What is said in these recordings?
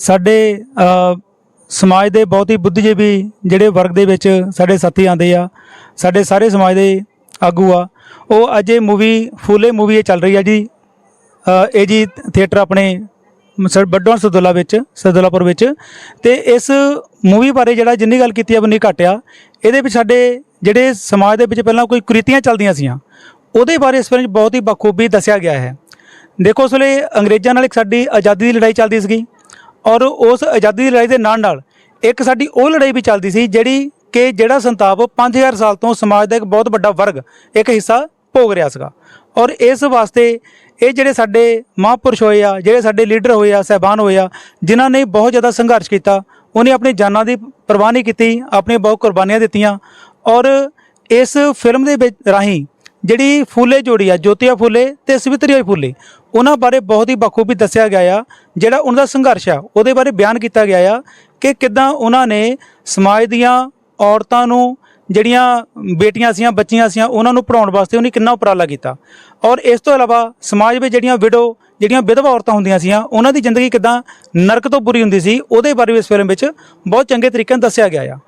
ਸਾਡੇ ਸਮਾਜ ਦੇ ਬਹੁਤ ਹੀ ਬੁੱਧੀਜੀਵੀ ਜਿਹੜੇ ਵਰਗ ਦੇ ਵਿੱਚ ਸਾਡੇ ਸਾਥੀ ਆਉਂਦੇ ਆ, ਸਾਡੇ ਸਾਰੇ ਸਮਾਜ ਦੇ ਆਗੂ ਆ, ਉਹ ਅੱਜ ਇਹ ਮੂਵੀ ਫੂਲੇ ਮੂਵੀ ਇਹ ਚੱਲ ਰਹੀ ਆ ਜੀ। ਇਹ ਜੀ ਥੀਏਟਰ ਆਪਣੇ ਸ- ਬੱਡੋਂ ਸਦੁੱਲਾ ਵਿੱਚ, ਸਦੁੱਲਾਪੁਰ ਵਿੱਚ। ਤੇ ਇਸ ਮੂਵੀ ਬਾਰੇ ਜਿਹੜਾ ਜਿੰਨੀ ਗੱਲ ਕੀਤੀ ਆ ਬੰਨੀ ਘਟਿਆ ਇਹਦੇ ਵਿੱਚ ਸਾਡੇ ਜਿਹੜੇ ਸਮਾਜ ਦੇ ਵਿੱਚ ਪਹਿਲਾਂ ਕੋਈ ਕੁਰੀਤੀਆਂ ਚੱਲਦੀਆਂ ਸੀਆਂ, ਉਹਦੇ ਬਾਰੇ ਇਸ ਵਿੱਚ ਬਹੁਤ ਹੀ ਬਖੂਬੀ ਦੱਸਿਆ ਗਿਆ ਹੈ। ਦੇਖੋ ਉਸ ਵੇਲੇ ਅੰਗਰੇਜ਼ਾਂ ਨਾਲ ਇੱਕ ਸਾਡੀ ਆਜ਼ਾਦੀ ਦੀ ਲੜਾਈ ਚੱਲਦੀ ਸੀਗੀ। ਔਰ ਉਸ ਆਜ਼ਾਦੀ ਦੀ ਲੜਾਈ ਦੇ ਨਾਲ ਨਾਲ ਇੱਕ ਸਾਡੀ ਉਹ ਲੜਾਈ ਵੀ ਚੱਲਦੀ ਸੀ ਜਿਹੜੀ ਕਿ ਜਿਹੜਾ ਸੰਤਾਪ 5000 ਸਾਲ ਤੋਂ ਸਮਾਜ ਦਾ ਇੱਕ ਬਹੁਤ ਵੱਡਾ ਵਰਗ ਇੱਕ ਹਿੱਸਾ ਭੋਗ ਰਿਹਾ ਸੀਗਾ। ਔਰ ਇਸ ਵਾਸਤੇ ਇਹ ਜਿਹੜੇ ਸਾਡੇ ਮਹਾਂਪੁਰਸ਼ ਹੋਏ ਆ, ਜਿਹੜੇ ਸਾਡੇ ਲੀਡਰ ਹੋਏ ਆ, ਸਹਿਬਾਨ ਹੋਏ ਆ, ਜਿਨ੍ਹਾਂ ਨੇ ਬਹੁਤ ਜ਼ਿਆਦਾ ਸੰਘਰਸ਼ ਕੀਤਾ, ਉਹਨੇ ਆਪਣੀ ਜਾਨਾਂ ਦੀ ਪਰਵਾਹ ਨਹੀਂ ਕੀਤੀ ਆਪਣੀ ਬਹੁਤ ਕੁਰਬਾਨੀਆਂ ਦਿੱਤੀਆਂ। ਔਰ ਇਸ ਫਿਲਮ ਦੇ ਵਿੱਚ ਰਾਹੀਂ ਜਿਹੜੀ ਫੂਲੇ ਜੋੜੀ ਆ, ਜੋਤੀਆ ਫੂਲੇ ਤੇ ਸਵਿਤਰੀ ਫੂਲੇ, ਉਹਨਾਂ ਬਾਰੇ ਬਹੁਤ ਹੀ ਬਖੂਬੀ ਦੱਸਿਆ ਗਿਆ ਆ, ਜਿਹੜਾ ਉਹਨਾਂ ਦਾ ਸੰਘਰਸ਼ ਆ, ਉਹਦੇ ਬਾਰੇ ਬਿਆਨ ਕੀਤਾ ਗਿਆ ਆ ਕਿ ਕਿਦਾਂ ਉਹਨਾਂ ਨੇ ਸਮਾਜ ਦੀਆਂ ਔਰਤਾਂ ਨੂੰ, ਜਿਹੜੀਆਂ ਬੇਟੀਆਂ ਸੀਆਂ, ਬੱਚੀਆਂ ਸੀਆਂ, ਉਹਨਾਂ ਨੂੰ ਪੜਾਉਣ ਵਾਸਤੇ ਉਹਨੇ ਕਿੰਨਾ ਉਪਰਾਲਾ ਕੀਤਾ। ਔਰ ਇਸ ਤੋਂ ਇਲਾਵਾ ਸਮਾਜ ਵਿੱਚ ਜਿਹੜੀਆਂ ਵਿਡੋ ਜਿਹੜੀਆਂ ਵਿਧਵਾ ਔਰਤਾਂ ਹੁੰਦੀਆਂ ਸੀਆਂ, ਉਹਨਾਂ ਦੀ ਜ਼ਿੰਦਗੀ ਕਿਦਾਂ ਨਰਕ ਤੋਂ ਬੁਰੀ ਹੁੰਦੀ ਸੀ, ਉਹਦੇ ਬਾਰੇ ਵੀ ਇਸ ਫਿਲਮ ਵਿੱਚ ਬਹੁਤ ਚੰਗੇ ਤਰੀਕੇ ਨਾਲ ਦੱਸਿਆ ਗਿਆ ਆ।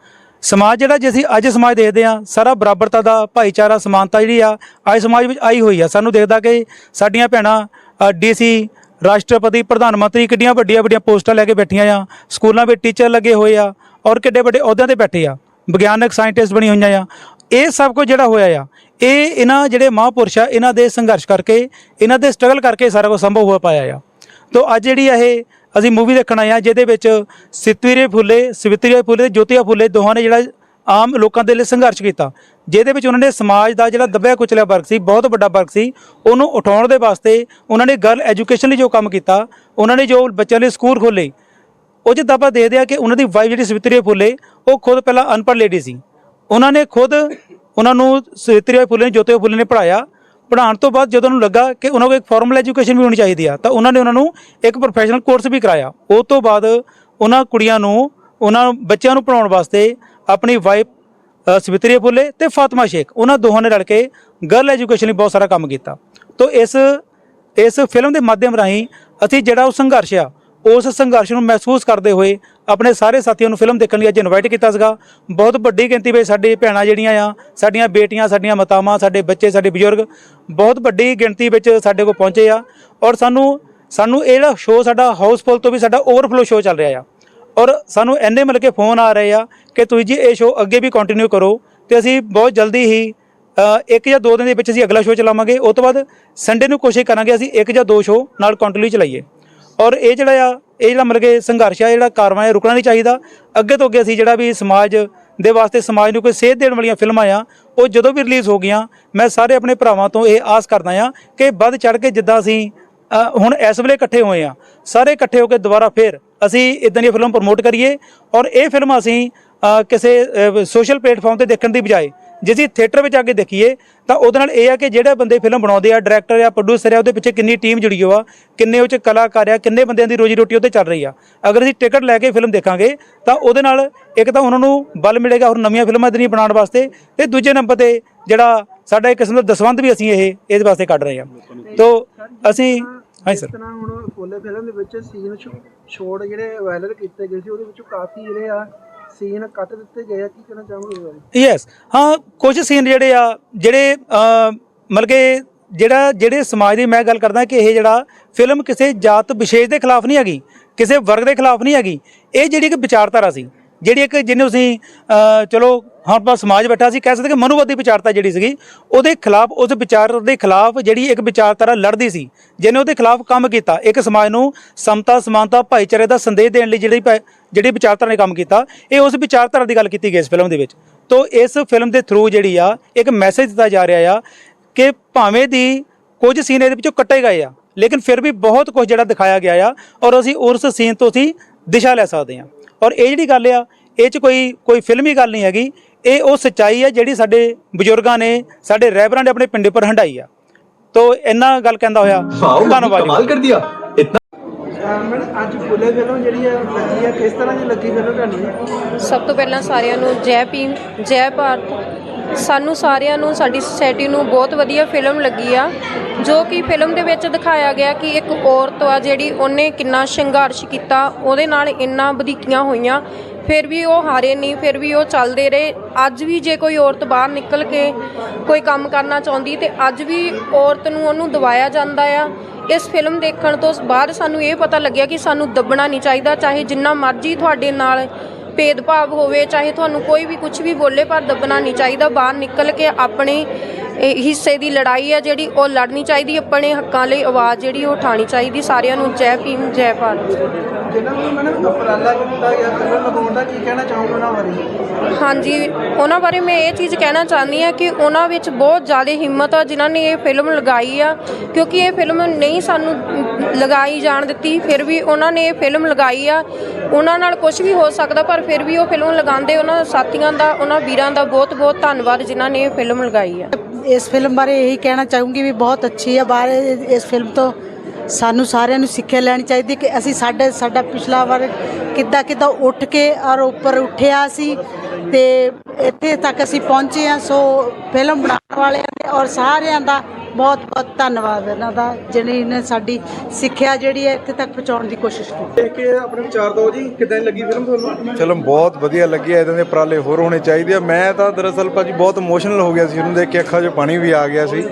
ਸਮਾਜ ਜਿਹੜਾ ਜੇ ਅਸੀਂ ਅੱਜ ਸਮਾਜ ਦੇਖਦੇ ਆ ਸਾਰਾ ਬਰਾਬਰਤਾ ਦਾ ਭਾਈਚਾਰਾ, ਸਮਾਨਤਾ ਜਿਹੜੀ ਆ, ਅੱਜ ਸਮਾਜ ਵਿੱਚ ਆਈ ਹੋਈ ਆ। ਸਾਨੂੰ ਦੇਖਦਾ ਕਿ ਸਾਡੀਆਂ ਭੈਣਾਂ ਡੀਸੀ, ਰਾਸ਼ਟਰਪਤੀ, ਪ੍ਰਧਾਨ ਮੰਤਰੀ ਕਿੱਡੀਆਂ ਵੱਡੀਆਂ ਵੱਡੀਆਂ ਪੋਸਟਾਂ ਲੈ ਕੇ ਬੈਠੀਆਂ ਆ। ਸਕੂਲਾਂ ਵਿੱਚ ਟੀਚਰ ਲੱਗੇ ਹੋਏ ਆ ਔਰ ਕਿੱਡੇ ਵੱਡੇ ਅਹੁਦਿਆਂ ਤੇ ਬੈਠੇ ਆ। ਵਿਗਿਆਨਕ ਸਾਇੰਟਿਸਟ ਬਣੀ ਹੋਈਆਂ ਆ। ਇਹ ਸਭ ਕੁਝ ਜਿਹੜਾ ਹੋਇਆ ਆ, ਇਹ ਇਹਨਾਂ ਜਿਹੜੇ ਮਹਾਂਪੁਰਸ਼ ਆ, ਇਹਨਾਂ ਦੇ ਸੰਘਰਸ਼ ਕਰਕੇ, ਇਹਨਾਂ ਦੇ ਸਟਰਗਲ ਕਰਕੇ ਸਾਰਾ ਕੁਝ ਸੰਭਵ ਹੋ ਪਾਇਆ ਆ। ਤੋ ਅੱਜ ਜਿਹੜੀ ਇਹ ਅਸੀਂ ਮੂਵੀ ਦੇਖਣ ਆਏ ਆ ਜਿਹਦੇ ਵਿੱਚ ਸਿਤਵੀਰੇ ਫੁੱਲੇ ਸਵਿਤਰੀਏ ਫੁੱਲੇ ਤੇ ਜੋਤੀਆ ਫੁੱਲੇ ਦੋਹਾਂ ਨੇ ਜਿਹੜਾ ਆਮ ਲੋਕਾਂ ਦੇ ਲਈ ਸੰਘਰਸ਼ ਕੀਤਾ। ਜਿਹਦੇ ਵਿੱਚ ਉਹਨਾਂ ਨੇ ਸਮਾਜ ਦਾ ਜਿਹੜਾ ਦੱਬਿਆ ਕੁਚਲਿਆ ਵਰਗ ਸੀ, ਬਹੁਤ ਵੱਡਾ ਵਰਗ ਸੀ, ਉਹਨੂੰ ਉਠਾਉਣ ਦੇ ਵਾਸਤੇ ਉਹਨਾਂ ਨੇ ਗਰਲ ਐਜੂਕੇਸ਼ਨ ਲਈ ਜੋ ਕੰਮ ਕੀਤਾ, ਉਹਨਾਂ ਨੇ ਜੋ ਬੱਚਿਆਂ ਲਈ ਸਕੂਲ ਖੋਲੇ ਉਹ 'ਚ ਦਾਵਾ ਦੇਖਦੇ ਦਿਆ ਕਿ ਉਹਨਾਂ ਦੀ ਵਾਈਫ ਜਿਹੜੀ ਸਵਿਤਰੀਏ ਫੁੱਲੇ, ਉਹ ਖੁਦ ਪਹਿਲਾਂ ਅਨਪੜ੍ਹ ਲੇਡੀ ਸੀ। ਉਹਨਾਂ ਨੇ ਖੁਦ ਉਹਨਾਂ ਨੂੰ ਸਵਿਤਰੀਏ ਫੁੱਲੇ ਨੇ ਜੋਤੀਆ ਫੁੱਲੇ ਨੇ ਪੜਾਇਆ ਪੜ੍ਹਾਉਣ ਤੋਂ ਬਾਅਦ ਜਦੋਂ ਉਹਨੂੰ ਲੱਗਾ ਕਿ ਉਹਨਾਂ ਕੋਲ ਇੱਕ ਫਾਰਮਲ ਐਜੂਕੇਸ਼ਨ ਵੀ ਹੋਣੀ ਚਾਹੀਦੀ ਆ, ਤਾਂ ਉਹਨਾਂ ਨੇ ਉਹਨਾਂ ਨੂੰ ਇੱਕ ਪ੍ਰੋਫੈਸ਼ਨਲ ਕੋਰਸ ਵੀ ਕਰਾਇਆ। ਉਹ ਤੋਂ ਬਾਅਦ ਉਹਨਾਂ ਕੁੜੀਆਂ ਨੂੰ, ਉਹਨਾਂ ਬੱਚਿਆਂ ਨੂੰ ਪੜਾਉਣ ਵਾਸਤੇ ਆਪਣੀ ਵਾਈਫ ਸਵਿਤਰੀ ਫੁੱਲੇ ਤੇ ਫਾਤਮਾ ਸ਼ੇਖ, ਉਹਨਾਂ ਦੋਹਾਂ ਨੇ ਰਲ ਕੇ ਗਰਲ ਐਜੂਕੇਸ਼ਨ ਲਈ ਬਹੁਤ ਸਾਰਾ ਕੰਮ ਕੀਤਾ। ਤੋਂ ਇਸ ਇਸ ਫਿਲਮ ਦੇ ਮਾਧਿਅਮ ਰਾਹੀਂ ਅਸੀਂ ਜਿਹੜਾ ਉਹ ਸੰਘਰਸ਼ ਆ ਉਸ ਸੰਘਰਸ਼ ਨੂੰ ਮਹਿਸੂਸ ਕਰਦੇ ਹੋਏ ਆਪਣੇ ਸਾਰੇ ਸਾਥੀਆਂ ਨੂੰ ਫਿਲਮ ਦੇਖਣ ਲਈ ਅੱਜ ਇਨਵਾਈਟ ਕੀਤਾ ਸੀਗਾ। ਬਹੁਤ ਵੱਡੀ ਗਿਣਤੀ ਵਿੱਚ ਸਾਡੀ ਭੈਣਾਂ ਜਿਹੜੀਆਂ ਆ, ਸਾਡੀਆਂ ਬੇਟੀਆਂ, ਸਾਡੀਆਂ ਮਾਤਾਵਾਂ, ਸਾਡੇ ਬੱਚੇ, ਸਾਡੇ ਬਜ਼ੁਰਗ ਬਹੁਤ ਵੱਡੀ ਗਿਣਤੀ ਵਿੱਚ ਸਾਡੇ ਕੋਲ ਪਹੁੰਚੇ ਆ ਔਰ ਸਾਨੂੰ ਸਾਨੂੰ ਇਹ ਜਿਹੜਾ ਸ਼ੋਅ ਸਾਡਾ ਹਾਊਸਫੁੱਲ ਤੋਂ ਵੀ ਸਾਡਾ ਓਵਰਫਲੋ ਸ਼ੋਅ ਚੱਲ ਰਿਹਾ ਆ। ਔਰ ਸਾਨੂੰ ਐਨੇ ਮਿਲ ਕੇ ਫੋਨ ਆ ਰਹੇ ਆ ਕਿ ਤੁਸੀਂ ਜੀ ਇਹ ਸ਼ੋਅ ਅੱਗੇ ਵੀ ਕੰਟੀਨਿਊ ਕਰੋ ਤੇ ਅਸੀਂ ਬਹੁਤ ਜਲਦੀ ਹੀ ਇੱਕ ਜਾਂ ਦੋ ਦਿਨ ਦੇ ਵਿੱਚ ਅਸੀਂ ਅਗਲਾ ਸ਼ੋਅ ਚਲਾਵਾਂਗੇ। ਉਸ ਤੋਂ ਬਾਅਦ ਸੰਡੇ ਨੂੰ ਕੋਸ਼ਿਸ਼ ਕਰਾਂਗੇ ਅਸੀਂ ਇੱਕ ਜਾਂ ਦੋ ਸ਼ੋਅ ਨਾਲ ਕੰਟੀਨਿਊ ਚਲਾਈਏ। ਔਰ ਇਹ ਜਿਹੜਾ ਆ, ਇਹ ਜਿਹੜਾ ਮਤਲਬ ਕਿ ਸੰਘਰਸ਼ ਆ ਜਿਹੜਾ ਕਾਰਵਾਈ ਰੁਕਣਾ ਨਹੀਂ ਚਾਹੀਦਾ। ਅੱਗੇ ਤੋਂ ਅੱਗੇ ਅਸੀਂ ਜਿਹੜਾ ਵੀ ਸਮਾਜ ਦੇ ਵਾਸਤੇ, ਸਮਾਜ ਨੂੰ ਕੋਈ ਸੇਧ ਦੇਣ ਵਾਲੀਆਂ ਫਿਲਮਾਂ ਆ, ਉਹ ਜਦੋਂ ਵੀ ਰਿਲੀਜ਼ ਹੋ ਗਈਆਂ, ਮੈਂ ਸਾਰੇ ਆਪਣੇ ਭਰਾਵਾਂ ਤੋਂ ਇਹ ਆਸ ਕਰਦਾ ਆ ਕਿ ਵੱਧ ਚੜ ਕੇ ਜਿੱਦਾਂ ਅਸੀਂ ਹੁਣ ਇਸ ਵੇਲੇ ਇਕੱਠੇ ਹੋਏ ਆ, ਸਾਰੇ ਇਕੱਠੇ ਹੋ ਕੇ ਦੁਬਾਰਾ ਫੇਰ ਅਸੀਂ ਇਦਾਂ ਦੀਆਂ ਫਿਲਮ ਪ੍ਰਮੋਟ ਕਰੀਏ ਔਰ ਇਹ ਫਿਲਮ ਅਸੀਂ ਕਿਸੇ ਸੋਸ਼ਲ ਪਲੇਟਫਾਰਮ ਤੇ ਦੇਖਣ ਦੀ ਬਜਾਏ ਜੇ ਅਸੀਂ ਥੀਏਟਰ ਵਿੱਚ ਆ ਕੇ ਦੇਖੀਏ, ਤਾਂ ਉਹਦੇ ਨਾਲ ਇਹ ਆ ਕਿ ਜਿਹੜੇ ਬੰਦੇ ਫਿਲਮ ਬਣਾਉਂਦੇ ਆ ਡਾਇਰੈਕਟਰ ਆ ਪ੍ਰੋਡਿਊਸਰ ਆ, ਉਹਦੇ ਪਿੱਛੇ ਕਿੰਨੀ ਟੀਮ ਜੁੜੀ ਹੋ ਕਿੰਨੇ ਉਹ ਚ ਕਲਾਕਾਰ ਆ, ਕਿੰਨੇ ਬੰਦਿਆਂ ਦੀ ਰੋਜੀ ਰੋਟੀ ਉਹਤੇ ਚੱਲ ਰਹੀ ਆ। ਅਗਰ ਅਸੀਂ ਟਿਕਟ ਲੈ ਕੇ ਫਿਲਮ ਦੇਖਾਂਗੇ, ਤਾਂ ਉਹਦੇ ਨਾਲ ਇੱਕ ਤਾਂ ਉਹਨਾਂ ਨੂੰ ਬਲ ਮਿਲੇਗਾ ਹੋਰ ਨਵੀਆਂ ਫਿਲਮਾਂ ਇਤਨੀ ਬਣਾਉਣ ਵਾਸਤੇ, ਤੇ ਦੂਜੇ ਨੰਬਰ ਤੇ ਜਿਹੜਾ ਸਾਡਾ ਇੱਕ ਕਿਸਮ ਦਾ ਦਸਵੰਧ ਵੀ ਅਸੀਂ ਇਹ, ਇਹਦੇ ਵਾਸਤੇ ਕੱਢ ਰਹੇ ਹਾਂ ਤੋਂ ਅਸੀਂ, ਹਾਂਜੀ ਸਰ ਤਰ੍ਹਾਂ ਹੁਣ ਫੋਲੇ ਫਿਲਮ ਦੇ ਵਿੱਚ ਸੀਨ ਛੋੜ ਜਿਹੜੇ ਵਾਇਰਲ ਕੀਤੇ ਗਏ ਸੀ, ਉਹਦੇ ਵਿੱਚੋਂ ਕਾਫੀ ਜਿਹੜੇ ਆ ਸੀਨ ਕੱਟ ਦਿੱਤੇ ਗਏ ਆ ਕੀ ਕਹਿਣਾ ਚਾਹੋਗੇ ਇਸ ਬਾਰੇ? ਯੈਸ ਹਾਂ ਕੁਝ ਸੀਨ ਜਿਹੜੇ ਆ ਜਿਹੜੇ ਅਹ, ਮਤਲਬ ਕਿ ਜਿਹੜਾ ਜਿਹੜੇ ਸਮਾਜ ਦੀ ਮੈਂ ਗੱਲ ਕਰਦਾ ਕਿ ਇਹ ਜਿਹੜਾ ਫਿਲਮ ਕਿਸੇ ਜਾਤ ਵਿਸ਼ੇਸ਼ ਦੇ ਖਿਲਾਫ ਨਹੀਂ ਹੈਗੀ ਕਿਸੇ ਵਰਗ ਦੇ ਖਿਲਾਫ ਨਹੀਂ ਹੈਗੀ ਇਹ ਜਿਹੜੀ ਇੱਕ ਵਿਚਾਰਧਾਰਾ ਸੀ ਜਿਹੜੀ ਇੱਕ ਜਿਹਨੂੰ ਅਸੀਂ ਅਹ, ਚਲੋ ਹੁਣ ਆਪਾਂ ਸਮਾਜ ਬੈਠਾ ਸੀ, ਕਹਿ ਸਕਦੇ ਕਿ ਮਨੁਵਾਦੀ ਵਿਚਾਰਤਾ ਜਿਹੜੀ ਸੀਗੀ, ਉਹਦੇ ਖਿਲਾਫ, ਉਸ ਵਿਚਾਰ ਦੇ ਖਿਲਾਫ ਜਿਹੜੀ ਇੱਕ ਵਿਚਾਰਧਾਰਾ ਲੜਦੀ ਸੀ, ਜਿਹਨੇ ਉਹਦੇ ਖਿਲਾਫ ਕੰਮ ਕੀਤਾ। ਇੱਕ ਸਮਾਜ ਨੂੰ ਸਮਤਾ, ਸਮਾਨਤਾ, ਭਾਈਚਾਰੇ ਦਾ ਸੰਦੇਸ਼ ਦੇਣ ਲਈ ਜਿਹੜੀ ਭਾ- ਜਿਹੜੀ ਵਿਚਾਰਧਾਰਾ ਨੇ ਕੰਮ ਕੀਤਾ, ਇਹ ਉਸ ਵਿਚਾਰਧਾਰਾ ਦੀ ਗੱਲ ਕੀਤੀ ਗਈ ਇਸ ਫਿਲਮ ਦੇ ਵਿੱਚ। ਤੋਂ ਇਸ ਫਿਲਮ ਦੇ ਥਰੂ ਜਿਹੜੀ ਆ, ਇੱਕ ਮੈਸੇਜ ਦਿੱਤਾ ਜਾ ਰਿਹਾ ਆ ਕਿ ਭਾਵੇਂ ਦੀ ਕੁਝ ਸੀਨ ਇਹਦੇ ਵਿੱਚੋਂ ਕੱਟੇ ਗਏ ਆ, ਲੇਕਿਨ ਫਿਰ ਵੀ ਬਹੁਤ ਕੁਝ ਜਿਹੜਾ ਦਿਖਾਇਆ ਗਿਆ ਆ ਔਰ ਅਸੀਂ ਉਸ ਸੀਨ ਤੋਂ ਅਸੀਂ ਦਿਸ਼ਾ ਲੈ ਸਕਦੇ ਆ। ਔਰ ਇਹ ਜਿਹੜੀ ਗੱਲ ਆ, ਇਹ 'ਚ ਕੋਈ ਕੋਈ ਫਿਲਮੀ ਗੱਲ ਨਹੀਂ ਹੈਗੀ। ਇਹ ਉਹ ਸਚਾਈ ਹੈ ਜਿਹੜੀ ਸਾਡੇ ਬਜ਼ੁਰਗਾਂ ਨੇ ਸਾਡੇ ਰਹਿਬਰਾਂ ਨੇ ਆਪਣੇ ਪਿੰਡੇ ਪਰ ਹੰਡਾਈ ਆ। ਤੋ ਇੰਨਾ ਗੱਲ ਕਹਿੰਦਾ ਹੋਇਆ ਧੰਨਵਾਦ ਕਮਾਲ ਕਰ ਦਿਆ ਇਤਨਾ ਅੱਜ ਫੁੱਲੇ ਫਿਲਮ ਜਿਹੜੀ ਹੈ ਲੱਗੀ ਹੈ ਕਿਸ ਤਰ੍ਹਾਂ ਦੀ ਲੱਗੀ ਫਿਲਮ ਤੁਹਾਨੂੰ? ਸਭ ਤੋਂ ਪਹਿਲਾਂ ਸਾਰਿਆਂ ਨੂੰ ਜੈ ਭੀਮ ਜੈ ਭਾਰਤ। ਸਾਨੂੰ ਸਾਰਿਆਂ ਨੂੰ ਸਾਡੀ ਸੋਸਾਇਟੀ ਨੂੰ ਬਹੁਤ ਵਧੀਆ ਫਿਲਮ ਲੱਗੀ ਆ ਜੋ ਕਿ ਫਿਲਮ ਦੇ ਵਿੱਚ ਦਿਖਾਇਆ ਗਿਆ ਕਿ ਇੱਕ ਔਰਤ ਆ ਜਿਹੜੀ ਉਹਨੇ ਕਿੰਨਾ ਸੰਘਰਸ਼ ਕੀਤਾ ਉਹਦੇ ਨਾਲ ਇੰਨਾ ਵਧੀਕੀਆਂ ਹੋਈਆਂ ਫਿਰ ਵੀ ਉਹ ਹਾਰੇ ਨਹੀਂ, ਫਿਰ ਵੀ ਉਹ ਚੱਲਦੇ ਰਹੇ। ਅੱਜ ਵੀ ਜੇ ਕੋਈ ਔਰਤ ਬਾਹਰ ਨਿਕਲ ਕੇ ਕੋਈ ਕੰਮ ਕਰਨਾ ਚਾਹੁੰਦੀ ਤੇ ਅੱਜ ਵੀ ਔਰਤ ਨੂੰ ਉਹਨੂੰ ਦਵਾਇਆ ਜਾਂਦਾ ਆ। ਇਸ ਫਿਲਮ ਦੇਖਣ ਤੋਂ ਬਾਅਦ ਸਾਨੂੰ ਇਹ ਪਤਾ ਲੱਗਿਆ ਕਿ ਸਾਨੂੰ ਦੱਬਣਾ ਨਹੀਂ ਚਾਹੀਦਾ, ਚਾਹੇ ਜਿੰਨਾ ਮਰਜ਼ੀ ਤੁਹਾਡੇ ਨਾਲ ਭੇਦਭਾਵ ਹੋਵੇ ਚਾਹੇ ਤੁਹਾਨੂੰ ਕੋਈ ਵੀ ਕੁਝ ਵੀ ਬੋਲੇ ਪਰ ਦੱਬਣਾ ਨਹੀਂ ਚਾਹੀਦਾ। ਬਾਹਰ ਨਿਕਲ ਕੇ ਆਪਣੇ ਹਿੱਸੇ ਦੀ ਲੜਾਈ ਹੈ ਜਿਹੜੀ ਉਹ ਲੜਨੀ ਚਾਹੀਦੀ ਆਪਣੇ ਹੱਕਾਂ ਲਈ ਆਵਾਜ਼ ਜਿਹੜੀ ਉਹ ਉਠਾਉਣੀ ਚਾਹੀਦੀ। ਸਾਰਿਆਂ ਨੂੰ ਜੈ ਭੀਮ ਜੈ ਭਾਰਤ। ਜਿਹਨਾਂ ਨੂੰ ਮੈਡਮ ਉਪਰਾਲਾ ਕੀਤਾ ਗਿਆ ਫਿਲਮ ਲਗਾਉਣ ਦਾ ਕੀ ਕਹਿਣਾ ਚਾਹੋਗੇ ਉਹਨਾਂ ਬਾਰੇ? ਹਾਂਜੀ ਉਹਨਾਂ ਬਾਰੇ ਮੈਂ ਇਹ ਚੀਜ਼ ਕਹਿਣਾ ਚਾਹੁੰਦੀ ਹਾਂ ਕਿ ਉਹਨਾਂ ਵਿੱਚ ਬਹੁਤ ਜ਼ਿਆਦਾ ਹਿੰਮਤ ਆ ਜਿਨ੍ਹਾਂ ਨੇ ਇਹ ਫਿਲਮ ਲਗਾਈ ਆ। ਕਿਉਂਕਿ ਇਹ ਫਿਲਮ ਨਹੀਂ ਸਾਨੂੰ ਲਗਾਈ ਜਾਣ ਦਿੱਤੀ ਫਿਰ ਵੀ ਉਹਨਾਂ ਨੇ ਇਹ ਫਿਲਮ ਲਗਾਈ ਆ। ਉਹਨਾਂ ਨਾਲ ਕੁਝ ਵੀ ਹੋ ਸਕਦਾ, ਪਰ ਫਿਰ ਵੀ ਉਹ ਫਿਲਮ ਲਗਾਉਂਦੇ ਉਹਨਾਂ ਸਾਥੀਆਂ ਦਾ, ਉਹਨਾਂ ਵੀਰਾਂ ਦਾ ਬਹੁਤ ਬਹੁਤ ਧੰਨਵਾਦ ਜਿਨ੍ਹਾਂ ਨੇ ਇਹ ਫਿਲਮ ਲਗਾਈ ਹੈ। ਇਸ ਫਿਲਮ ਬਾਰੇ ਇਹੀ ਕਹਿਣਾ ਚਾਹੂੰਗੀ ਵੀ ਬਹੁਤ ਅੱਛੀ ਹੈ ਬਾਰੇ ਇਸ ਫਿਲਮ ਤੋਂ ਸਾਨੂੰ ਸਾਰਿਆਂ ਨੂੰ ਸਿੱਖਿਆ ਲੈਣੀ ਚਾਹੀਦੀ ਕਿ ਅਸੀਂ ਸਾਡੇ ਸਾਡਾ ਪਿਛਲਾ ਵਾਰ ਕਿੱਦਾਂ ਕਿੱਦਾਂ ਉੱਠ ਕੇ ਔਰ ਉੱਪਰ ਉੱਠਿਆ ਸੀ ਤੇ ਇੱਥੇ ਤੱਕ ਅਸੀਂ ਪਹੁੰਚੇ ਹਾਂ। ਸੋ ਫਿਲਮ ਬਣਾਉਣ ਵਾਲਿਆਂ ਦੇ ਔਰ ਸਾਰਿਆਂ ਦਾ ਬਹੁਤ ਬਹੁਤ ਧੰਨਵਾਦ ਇਹਨਾਂ ਦਾ ਜਿਹਨੇ ਨੇ ਸਾਡੀ ਸਿੱਖਿਆ ਜਿਹੜੀ ਹੈ ਇੱਥੇ ਤੱਕ ਪਹੁੰਚਾਉਣ ਦੀ ਕੋਸ਼ਿਸ਼ ਕੀਤੀ। ਦੇਖ ਕੇ ਆਪਣੇ ਵਿਚਾਰ ਦਿਓ ਜੀ ਕਿਦਾਂ ਲੱਗੀ ਫਿਲਮ ਤੁਹਾਨੂੰ? ਫਿਲਮ ਬਹੁਤ ਵਧੀਆ ਲੱਗੀ ਐ ਇਦਾਂ ਦੇ ਉਪਰਾਲੇ ਹੋਰ ਹੋਣੇ ਚਾਹੀਦੇ ਆ। ਮੈਂ ਤਾਂ ਦਰਅਸਲ ਭਾਜੀ ਬਹੁਤ ਇਮੋਸ਼ਨਲ ਹੋ ਗਿਆ ਸੀ ਉਹਨੂੰ ਦੇਖ ਕੇ ਅੱਖਾਂ 'ਚ ਪਾਣੀ ਵੀ ਆ ਗਿਆ ਸੀ।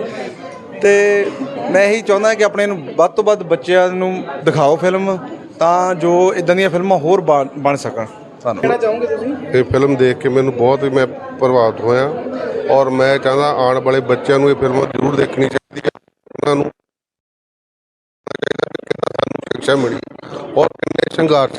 ਤੇ ਮੈਂ ਇਹੀ ਚਾਹੁੰਦਾ ਕਿ ਆਪਣੇ ਨੂੰ ਵੱਧ ਤੋਂ ਵੱਧ ਬੱਚਿਆਂ ਨੂੰ ਦਿਖਾਓ ਫਿਲਮ ਤਾਂ ਜੋ ਇਦਾਂ ਦੀਆਂ ਫਿਲਮਾਂ ਹੋਰ ਬਣ ਬਣ ਸਕਣ। ਸਾਨੂੰ ਕਹਿਣਾ ਚਾਹੋਗੇ ਤੁਸੀਂ? ਇਹ ਫਿਲਮ ਦੇਖ ਕੇ ਮੈਨੂੰ ਬਹੁਤ ਹੀ ਮੈਂ ਪ੍ਰਭਾਵਿਤ ਹੋਇਆ। ਔਰ ਮੈਂ ਚਾਹੁੰਦਾ ਆਉਣ ਵਾਲੇ ਬੱਚਿਆਂ ਨੂੰ ਇਹ ਫਿਲਮ ਜ਼ਰੂਰ ਦੇਖਣੀ ਚਾਹੀਦੀ ਹੈ। ਉਹਨਾਂ ਨੂੰ ਕਿੰਨਾ ਸਾਨੂੰ ਸਿੱਖਿਆ ਮਿਲੀ। ਔਰ ਕਿੰਨੇ ਸੰਘਰਸ਼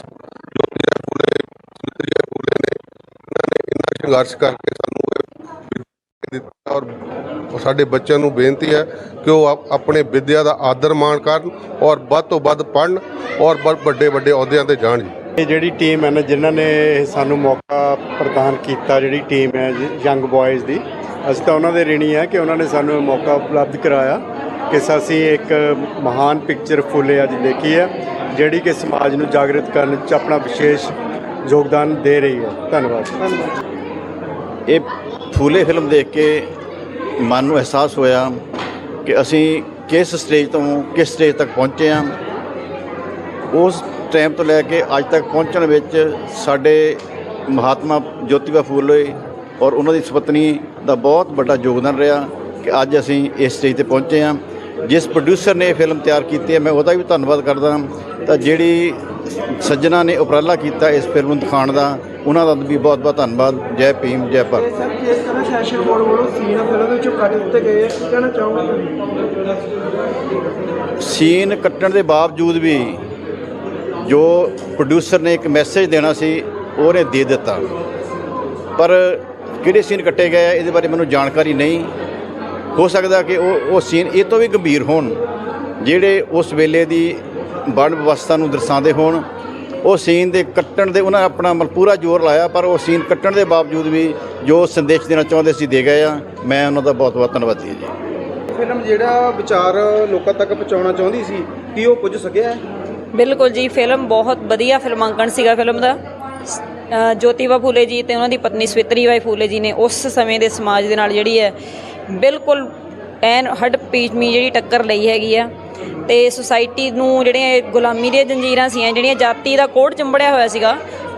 ਜੋਤੀਰਾ ਫੂਲੇ ਸੁੰਦਰੀਆ ਫੂਲੇ ਨੇ ਇਹਨਾਂ ਨੇ ਇੰਨਾ ਸੰਘਰਸ਼ ਕਰਕੇ ਸਾਨੂੰ ਇਹ ਦਿੱਤਾ ਔਰ ਸਾਡੇ ਬੱਚਿਆਂ ਨੂੰ ਬੇਨਤੀ ਹੈ ਕਿ ਉਹ ਆਪ- ਆਪਣੇ ਵਿਦਿਆ ਦਾ ਆਦਰ ਮਾਣ ਕਰਨ ਔਰ ਵੱਧ ਤੋਂ ਵੱਧ ਪੜ੍ਹਨ ਔਰ ਵੱਡੇ ਵੱਡੇ ਅਹੁਦਿਆਂ ਤੇ ਜਾਣ ਜੀ। ਇਹ ਜਿਹੜੀ ਟੀਮ ਹੈ ਨਾ ਜਿਨ੍ਹਾਂ ਨੇ ਸਾਨੂੰ ਮੌਕਾ ਪ੍ਰਦਾਨ ਕੀਤਾ ਜਿਹੜੀ ਟੀਮ ਹੈ ਯੰਗ ਬॉयਜ਼ ਦੀ ਅਸੀਂ ਤਾਂ ਉਹਨਾਂ ਦੇ ਰਿਣੀ ਆ ਕਿ ਉਹਨਾਂ ਨੇ ਸਾਨੂੰ ਇਹ ਮੌਕਾ ਉਪਲਬਧ ਕਰਾਇਆ ਕਿ ਅਸੀਂ ਇੱਕ ਮਹਾਨ ਪਿਕਚਰ ਫੁੱਲੇ ਅੱਜ ਦੇਖੀ ਹੈ, ਜਿਹੜੀ ਕਿ ਸਮਾਜ ਨੂੰ ਜਾਗਰਿਤ ਕਰਨ 'ਚ ਆਪਣਾ ਵਿਸ਼ੇਸ਼ ਯੋਗਦਾਨ ਦੇ ਰਹੀ ਹੈ। ਧੰਨਵਾਦ। ਇਹ ਫੂਲੇ ਫਿਲਮ ਦੇਖ ਕੇ ਮਨ ਨੂੰ ਅਹਿਸਾਸ ਹੋਇਆ ਕਿ ਅਸੀਂ ਕਿਸ ਸਟੇਜ ਤੋਂ, ਕਿਸ ਸਟੇਜ ਤੱਕ ਪਹੁੰਚੇ ਹਾਂ। ਉਸ ਟਾਈਮ ਤੋਂ ਲੈ ਕੇ ਅੱਜ ਤੱਕ ਪਹੁੰਚਣ ਵਿੱਚ ਸਾਡੇ ਮਹਾਤਮਾ ਜੋਤੀਬਾ ਫੂਲੇ ਔਰ ਉਹਨਾਂ ਦੀ ਸੁਪਤਨੀ ਦਾ ਬਹੁਤ ਵੱਡਾ ਯੋਗਦਾਨ ਰਿਹਾ ਕਿ ਅੱਜ ਅਸੀਂ ਇਸ ਸਟੇਜ ਤੇ ਪਹੁੰਚੇ ਹਾਂ। ਜਿਸ ਪ੍ਰੋਡਿਊਸਰ ਨੇ ਇਹ ਫਿਲਮ ਤਿਆਰ ਕੀਤੀ ਹੈ ਮੈਂ ਉਹਦਾ ਵੀ ਧੰਨਵਾਦ ਕਰਦਾ ਹਾਂ। ਤਾਂ ਜਿਹੜੀ ਸੱਜਣਾ ਨੇ ਉਪਰਾਲਾ ਕੀਤਾ ਇਸ ਫਿਲਮ ਨੂੰ ਦਿਖਾਉਣ ਦਾ ਉਹਨਾਂ ਦਾ ਵੀ ਬਹੁਤ ਬਹੁਤ ਧੰਨਵਾਦ। ਜੈ ਭੀਮ ਜੈ ਭਾਰਤ। ਤੇ ਸਰ ਜਿਸ ਤਰ੍ਹਾਂ ਸੈਸ਼ਨ ਬੋਰਡ ਵੱਲੋਂ ਸੀਨ ਫਿਲਮ ਦੇ ਵਿੱਚੋਂ ਕੱਟ ਦਿੱਤੇ ਗਏ ਆ, ਕੀ ਕਹਿਣਾ ਚਾਹੋਗੇ? ਸੀਨ ਕੱਟਣ ਦੇ ਬਾਵਜੂਦ ਵੀ ਜੋ ਪ੍ਰੋਡਿਊਸਰ ਨੇ ਇੱਕ ਮੈਸੇਜ ਦੇਣਾ ਸੀ ਉਹਨੇ ਦੇ ਦਿੱਤਾ। ਪਰ ਕਿਹੜੇ ਸੀਨ ਕੱਟੇ ਗਏ ਆ ਇਹਦੇ ਬਾਰੇ ਮੈਨੂੰ ਜਾਣਕਾਰੀ ਨਹੀਂ। ਹੋ ਸਕਦਾ ਕਿ ਉਹ ਉਹ ਸੀਨ ਇਹ ਤੋਂ ਵੀ ਗੰਭੀਰ ਹੋਣ ਜਿਹੜੇ ਉਸ ਵੇਲੇ ਦੀ ਬਣ ਵਿਵਸਥਾ ਨੂੰ ਦਰਸਾਉਂਦੇ ਹੋਣ। ਉਹ ਸੀਨ ਦੇ ਕੱਟਣ ਦੇ ਉਹਨਾਂ ਆਪਣਾ ਮਤਲਬ ਪੂਰਾ ਜ਼ੋਰ ਲਾਇਆ ਪਰ ਉਹ ਸੀਨ ਕੱਟਣ ਦੇ ਬਾਵਜੂਦ ਵੀ ਜੋ ਸੰਦੇਸ਼ ਦੇਣਾ ਚਾਹੁੰਦੇ ਸੀ ਦੇ ਗਏ ਆ। ਮੈਂ ਉਹਨਾਂ ਦਾ ਬਹੁਤ ਬਹੁਤ ਧੰਨਵਾਦੀ ਹਾਂ ਜੀ। ਫਿਲਮ ਜਿਹੜਾ ਵਿਚਾਰ ਲੋਕਾਂ ਤੱਕ ਪਹੁੰਚਾਉਣਾ ਚਾਹੁੰਦੀ ਸੀ ਕੀ ਉਹ ਪੁੱਜ ਸਕਿਆ? ਬਿਲਕੁਲ ਜੀ ਫਿਲਮ ਬਹੁਤ ਵਧੀਆ ਫਿਲਮਾਂਕਣ ਸੀਗਾ ਫਿਲਮ ਦਾ। ਜੋਤੀਬਾ ਫੂਲੇ ਜੀ ਤੇ ਉਹਨਾਂ ਦੀ ਪਤਨੀ ਸਵਿਤਰੀ ਬਾਈ ਫੂਲੇ ਜੀ ਨੇ ਉਸ ਸਮੇਂ ਦੇ ਸਮਾਜ ਦੇ ਨਾਲ ਜਿਹੜੀ ਹੈ ਬਿਲਕੁਲ ਐਨ ਹੱਡ ਪੀਚਮੀ ਜਿਹੜੀ ਟੱਕਰ ਲਈ ਹੈਗੀ ਆ। ਤੇ ਸੁਸਾਇਟੀ ਨੂੰ ਜਿਹੜੀਆਂ ਗੁਲਾਮੀ ਦੀਆਂ ਜੰਜੀਰਾਂ ਸੀਆਂ, ਜਿਹੜੀਆਂ ਜਾਤੀ ਦਾ ਕੋਡ ਚੰਬੜਿਆ ਹੋਇਆ ਸੀਗਾ